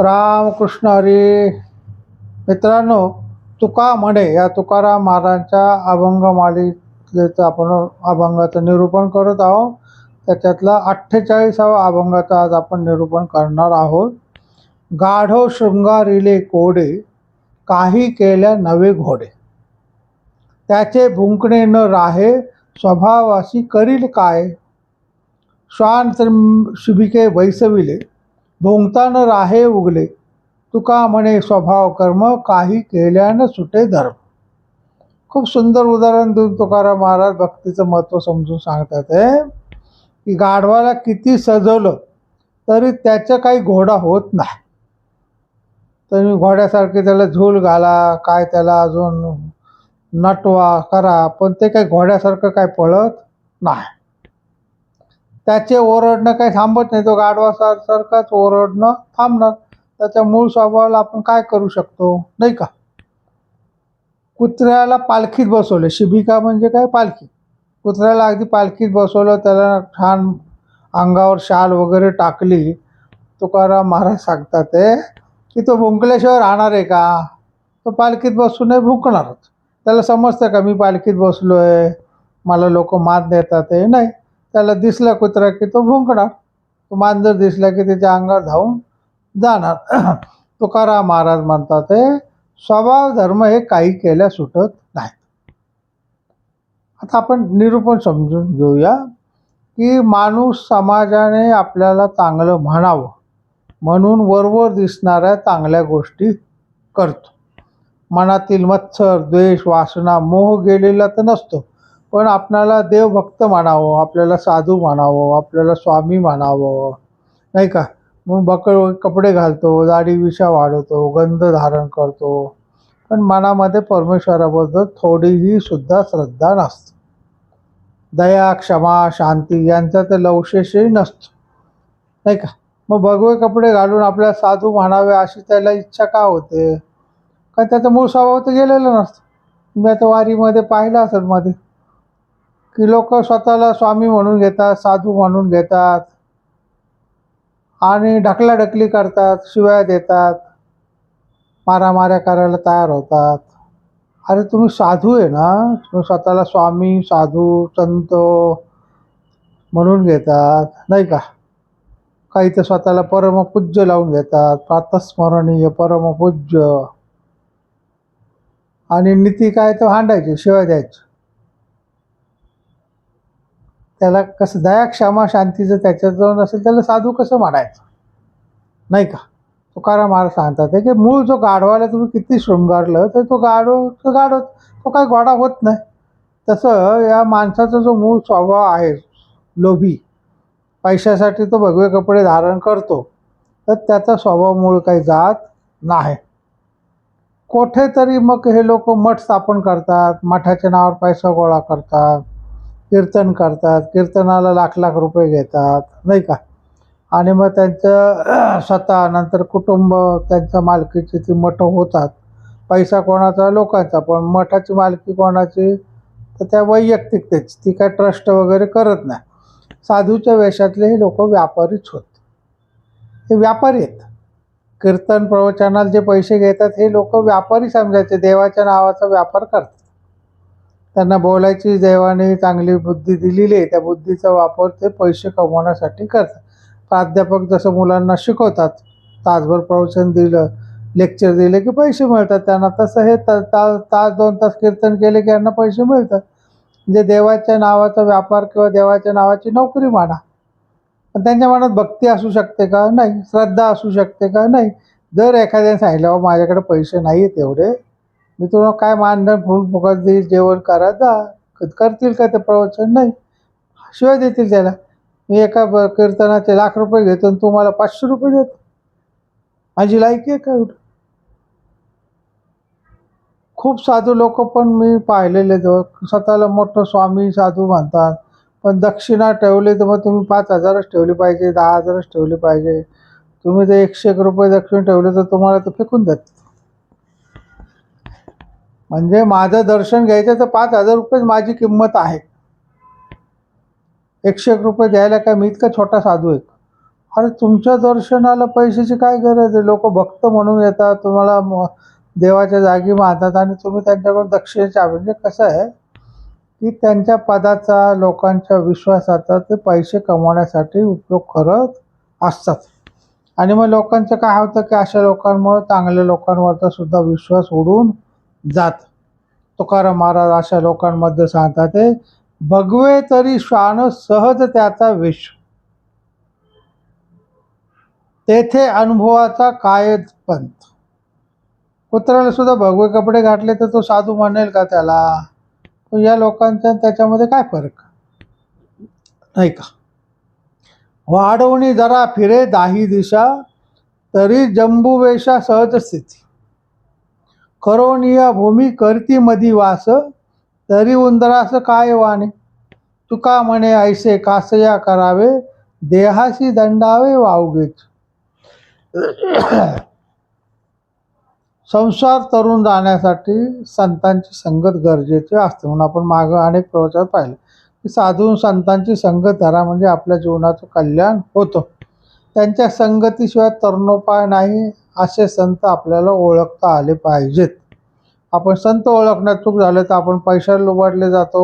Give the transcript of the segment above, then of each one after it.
रामकृष्ण हरी. मित्रांनो तुका म्हणे या तुकाराम महाराजांच्या अभंगमालीचं आपण अभंगाचं निरूपण करत आहोत. त्याच्यातला अठ्ठेचाळीसावा अभंगाचं आज आपण निरूपण करणार आहोत. गाढो शृंगारिले कोडे काही केल्या नवे घोडे. त्याचे भुंकणे न राहे स्वभावाशी करील काय? श्वान शिबिके वैसविले. भोंगतान राहे उगले. तुका म्हणे स्वभाव कर्म काही केल्यानं सुटे धर्म. खूप सुंदर उदाहरण देऊन तुकाराम महाराज भक्तीचं महत्त्व समजून सांगतात आहे की गाढवाला किती सजवलं तरी त्याचं काही घोडा होत नाही. तुम्ही घोड्यासारखे त्याला झूल घाला काय त्याला अजून नटवा करा पण ते काही घोड्यासारखं काय पळत नाही. त्याचे ओरडणं काही थांबत नाही. तो गाढवा सार- सारखाच ओरडणं थांबणार त्याच्या मूळ स्वभावाला आपण काय करू शकतो? नाही का? कुत्र्याला पालखीत बसवलं. शिबिका म्हणजे काय? पालखी. कुत्र्याला अगदी पालखीत बसवलं. त्याला छान अंगावर शाल वगैरे टाकली. तुकाराम महाराज सांगतात ते की तो भुंकल्याशिवाय राहणार आहे का? तो पालखीत बसून नाही भुंकणारच. त्याला समजतं का मी पालखीत बसलो आहे मला लोक मात देतात आहे नाही. त्याला दिसला कुत्रा की तो भुंकणार. तो मांजर दिसला की त्याच्या अंगावर धावून जाणार. तुकाराम महाराज म्हणतात ते स्वभाव धर्म हे काही केल्या सुटत नाही आता आपण निरूपण समजून घेऊया की माणूस समाजाने आपल्याला चांगलं म्हणावं म्हणून वरवर दिसणाऱ्या चांगल्या गोष्टी करतो. मनातील मत्सर द्वेष वासना मोह गेलेला तर नसतो. पण आपणाला देवभक्त म्हणावं आपल्याला साधू म्हणावं आपल्याला स्वामी म्हणावं नाही का? मग बकळ कपडे घालतो दाढी विषा वाढवतो गंध धारण करतो. पण मनामध्ये परमेश्वराबद्दल थोडीही सुद्धा श्रद्धा नसते. दया क्षमा शांती यांचा तर लवशेषही नसतो. नाही का? मग भगवे कपडे घालून आपल्याला साधू म्हणावे अशी त्याला इच्छा का होते? कारण त्याचा मूळ स्वभाव तर गेलेला नसतो. मी आता वारीमध्ये पाहिलं असेल मध्ये. की लोक स्वतःला स्वामी म्हणून घेतात साधू म्हणून घेतात आणि ढकलाढकली करतात शिव्या देतात मारामाऱ्या करायला तयार होतात. अरे तुम्ही साधू आहे ना? तुम्ही स्वतःला स्वामी साधू संत म्हणून घेतात नाही का? काही तर स्वतःला परमपूज्य लावून घेतात प्रातस्मरणीय परमपूज्य. आणि नीती काय तर भांडायची शिवाय द्यायची. त्याला कसं दया क्षमा शांतीचं त्याच्यात जाऊन असेल त्याला साधू कसं म्हणायचं नाही का? तुकाराम महाराज सांगतात आहे की मूळ जो गाढवाला तुम्ही किती शृंगारलं तर तो गाढव तो गाढव तो काय गोडा होत नाही. तसं या माणसाचा जो मूळ स्वभाव आहे लोभी पैशासाठी तो भगवे कपडे धारण करतो तर त्याचा स्वभाव मूळ काही जात नाही. कुठेतरी मग हे लोक मठ स्थापन करतात मठाच्या नावावर पैसा गोळा करतात. कीर्तन करतात. कीर्तनाला लाख लाख रुपये घेतात नाही का? आणि मग त्यांचं स्वतः नंतर कुटुंब त्यांच्या मालकीची ती मठं होतात. पैसा कोणाचा? लोकांचा. पण मठाची मालकी कोणाची? तर त्या वैयक्तिक त्याची. ती काय ट्रस्ट वगैरे करत नाही. साधूच्या वेशातले हे लोक व्यापारीच होत. हे व्यापारी आहेत. कीर्तन प्रवचनाला जे पैसे घेतात हे लोक व्यापारी समजायचे. देवाच्या नावाचा व्यापार करतात. त्यांना बोलायची देवाने चांगली बुद्धी दिलेली आहे. त्या बुद्धीचा वापर ते पैसे कमवण्यासाठी करतात. प्राध्यापक जसं मुलांना शिकवतात तासभर प्रवचन दिलं लेक्चर दिले की पैसे मिळतात. त्यांना तसं हे ता तास दोन तास कीर्तन केले की यांना पैसे मिळतात. म्हणजे देवाच्या नावाचा व्यापार किंवा देवाच्या नावाची नोकरी माना. पण त्यांच्या मनात भक्ती असू शकते का? नाही. श्रद्धा असू शकते का? नाही. जर एखाद्याने सांगितलं माझ्याकडे पैसे नाही आहेत एवढे. मी तुला काय मानधन फुल फुकट देईल जेवण करा जा. क- करतील का ते प्रवचन नाही. शिवाय देतील त्याला. मी एका ब- कीर्तनाचे लाख रुपये घेतो आणि तुम्हाला पाचशे रुपये देतो. माझी लायकी आहे का एवढं? खूप साधू लोक पण मी पाहिलेले जवळ स्वतःला मोठं स्वामी साधू म्हणतात. पण दक्षिणा ठेवली तर मग तुम्ही पाच हजारच ठेवली पाहिजे दहा हजारच ठेवली पाहिजे. तुम्ही ते एकशे एक रुपये दक्षिण ठेवले तर तुम्हाला ते फेकून देतात. म्हणजे माझं दर्शन घ्यायचं तर पाच हजार रुपयेच माझी किंमत आहे. एकशे एक रुपये द्यायला काय मी इतका छोटा साधू आहे. अरे तुमच्या दर्शनाला पैशाची काय गरज आहे? लोक भक्त म्हणून येतात तुम्हाला देवाच्या जागी मानतात आणि तुम्ही त्यांच्याकडून दक्षिणेच्या म्हणजे कसं आहे की त्यांच्या पदाचा लोकांच्या विश्वासाचा ते पैसे कमवण्यासाठी उपयोग करत असतात. आणि मग लोकांचं काय होतं की अशा लोकांमुळे चांगल्या लोकांवरचा सुद्धा विश्वास उडून जात. तुकाराम महाराज अशा लोकांमध्ये सांगतात ते भगवे तरी श्वान सहज त्याचा विष. तेथे अनुभवाचा काय पंथ. कुत्र्याला सुद्धा भगवे कपडे घातले तर तो साधू म्हणेल का त्याला? या लोकांचा त्याच्यामध्ये काय फरक? नाही का? वाढवणी जरा फिरे दाही दिशा तरी जंबुवेशा सहज स्थिती. करोनिया भूमी करती मधी वास तरी उंदरास काय वाणे? तुका म्हणे ऐसे कासया करावे देहाशी दंडावे वावगेच संसार तरुण जाण्यासाठी संतांची संगत गरजेची असते म्हणून आपण मागं अनेक प्रवचनात पाहिलं. की साधून संतांची संगत धरा म्हणजे आपल्या जीवनाचं कल्याण होतं. त्यांच्या संगतीशिवाय तरुणोपाय नाही. असे संत आपल्याला ओळखता आले पाहिजेत. आपण संत ओळखण्यात चूक झालं तर आपण पैशाला लुबाडले जातो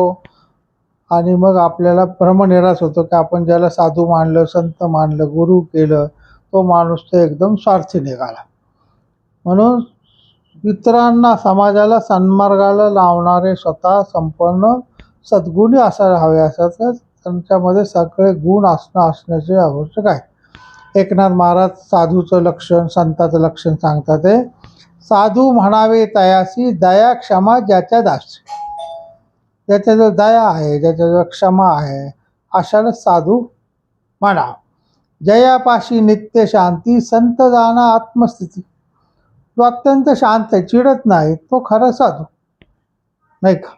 आणि मग आपल्याला भ्रमनिराश होतो की आपण ज्याला साधू मानलं संत मानलं गुरु केलं तो माणूस तर एकदम स्वार्थी निघाला. म्हणून इतरांना समाजाला सन्मार्गाला लावणारे स्वतः संपन्न सद्गुणी असायला हवे असतात त्यांच्यामध्ये सगळे गुण असणं असण्याचे आवश्यक आहे. एकनाथ महाराज साधूचं लक्षण संताचं लक्षण सांगतात ते. साधू म्हणावे तयासी दया क्षमा ज्याच्या दासी. ज्याच्याजवळ दया आहे ज्याच्याजवळ क्षमा आहे अशाला साधू म्हणा. जयापाशी नित्य शांती संत जाणा आत्मस्थिती. तो अत्यंत शांत आहे चिडत नाही तो खरा साधू. नाही का?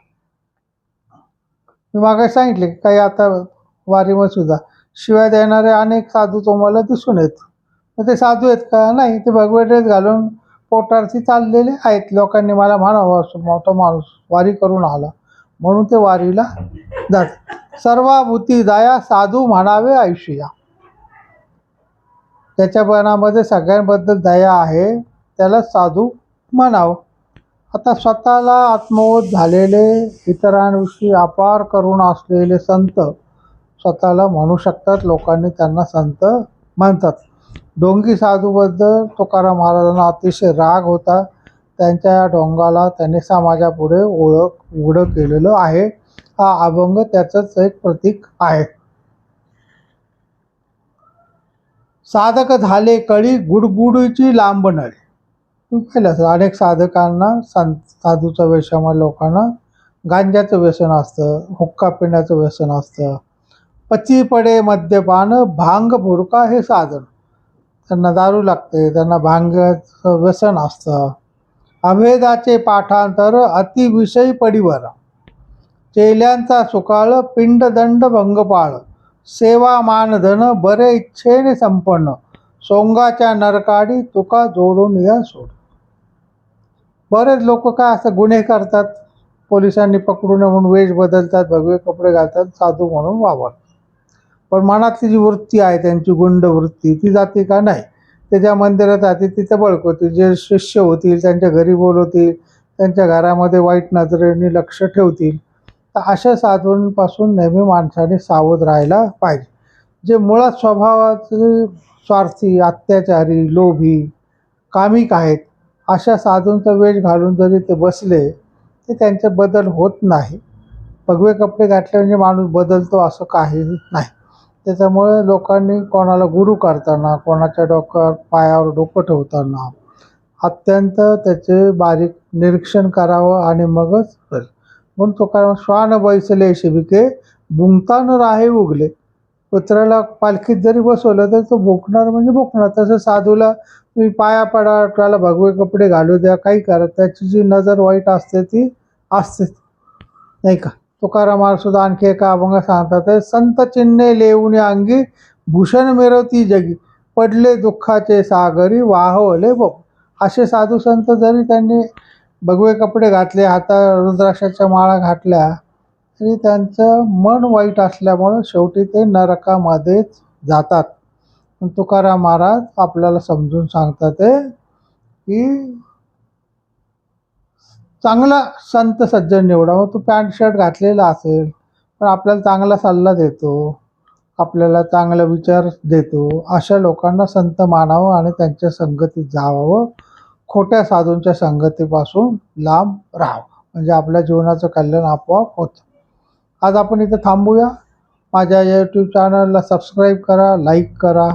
मी मागे सांगितले की काही आता वारीमध्ये सुद्धा शिवाय देणारे अनेक साधू तुम्हाला दिसून येत. मग ते साधू आहेत का? नाही ते भगवे ड्रेस घालून पोटारती चाललेले आहेत. लोकांनी मला म्हणावं असं मोठा माणूस वारी करून आला. म्हणून ते वारीला जात सर्वाभूती दया साधू म्हणावे आयुष्या त्याच्या मनामध्ये सगळ्यांबद्दल दया आहे. त्याला साधू म्हणावं. आता स्वतःला आत्मवत झालेले इतरांविषयी अपार करून असलेले संत स्वतःला म्हणू शकतात लोकांनी त्यांना संत म्हणतात डोंगी साधूबद्दल तुकाराम महाराजांना अतिशय राग होता. त्यांच्या या डोंगाला त्यांनी समाजापुढे ओळख उघडं केलेलं आहे. हा अभंग त्याचंच एक प्रतीक आहे. साधक झाले कळी गुडगुडीची लांब नळी तुम्ही पाहिलं अनेक साधकांना सं साधूचं वेशामध्ये लोकांना गांज्याचं व्यसन असतं हुक्का पिण्याचं व्यसन असतं. पची पडे मद्यपान भांग भुरका हे साधन. त्यांना दारू लागते त्यांना भांगाचं व्यसन असतं. अभेदाचे पाठांतर अतिविषयी पडिवर. चेल्यांचा सुकाळ पिंडदंड भंगपाळ. सेवा मानधन बरे इच्छेने संपन्न. सोंगाच्या नरकाडी तुका जोडून या सोड. बरेच लोक काय असं गुन्हे करतात? पोलिसांनी पकडू नये म्हणून वेश बदलतात भगवे कपडे घालतात साधू म्हणून वावरतात. पण मनातली जी वृत्ती आहे त्यांची गुंड वृत्ती ती जाते का नाही? ते ज्या मंदिरात जाते तिथे बळकवतील जे शिष्य होतील त्यांच्या घरी बोलवतील त्यांच्या घरामध्ये वाईट नजरेने लक्ष ठेवतील तर अशा साधूंपासून नेहमी माणसाने सावध राहायला पाहिजे. जे मुळात स्वभावाचे स्वार्थी अत्याचारी लोभी कामिक आहेत अशा साधूंचा वेष घालून जरी ते बसले ते त्यांचे बदल होत नाही. भगवे कपडे घातले म्हणजे माणूस बदलतो असं काहीही नाही. त्याच्यामुळे लोकांनी कोणाला गुरु करताना कोणाच्या डोक्यावर पायावर डोकं ठेवताना अत्यंत त्याचे बारीक निरीक्षण करावं आणि मगच करेल म्हणून तो काय श्वान बैसले शिबिके बुंकता राहे उगले. कुत्र्याला पालखीत जरी बसवलं तर तो भुकणार म्हणजे भुकणार. तसं साधूला तुम्ही पाया पडा त्याला भगवे कपडे घालू द्या काही करा. त्याची जी नजर वाईट असते ती असतेच. नाही का? तुकाराम सुद्धा आणखी एका अभंग सांगतात संत चिन्हे लेऊन अंगी भूषण मिरवती जगी पडले दुःखाचे सागरी वाहवले बो असे साधू संत जरी त्यांनी भगवे कपडे घातले हातात रुद्राक्षाच्या माळा घातल्या तरी त्यांचं मन वाईट असल्यामुळं शेवटी ते नरकामध्येच जातात. तुकाराम महाराज आपल्याला समजून सांगतात ते की चांगला संत सज्जन निवडा. मग पॅन्ट शर्ट घातलेला असेल पण आपल्याला चांगला सल्ला देतो. आपल्याला चांगला विचार देतो. अशा लोकांना संत मानावं आणि त्यांच्या संगतीत जावावं खोट्या साधूंच्या संगतीपासून लांब राहावं. म्हणजे आपल्या जीवनाचं कल्याण आपोआप होतं. आज आपण इथं थांबूया. माझ्या यूट्यूब चॅनलला सबस्क्राईब करा लाईक करा.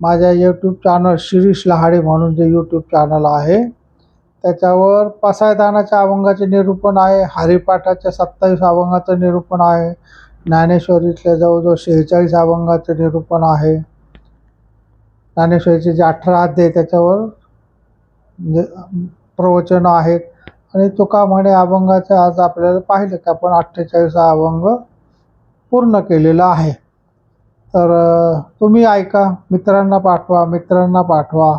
माझ्या यूट्यूब चॅनल शिरीष लहाडे म्हणून जे यूट्यूब चॅनल आहे त्याच्यावर पसायदानाच्या अभंगाचे निरूपण आहे हरिपाठाच्या सत्तावीस अभंगाचं निरूपण आहे ज्ञानेश्वरीतल्या जवळजवळ शेहेचाळीस अभंगाचं निरूपण आहे. ज्ञानेश्वरीचे जे अठरा अध्याय आहे त्याच्यावर म्हणजे प्रवचनं आहेत. आणि तुका म्हणे अभंगाचं आज आपल्याला पाहिलं की आपण अठ्ठेचाळीस अभंग पूर्ण केलेला आहे. तर तुम्ही ऐका मित्रांना पाठवा मित्रांना पाठवा.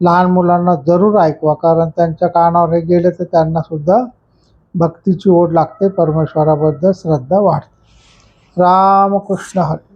लहान मुलांना जरूर ऐकवा कारण त्यांच्या कानावर हे गेले तर त्यांना सुद्धा भक्तीची ओढ लागते परमेश्वराबद्दल श्रद्धा वाढते. रामकृष्ण हरी.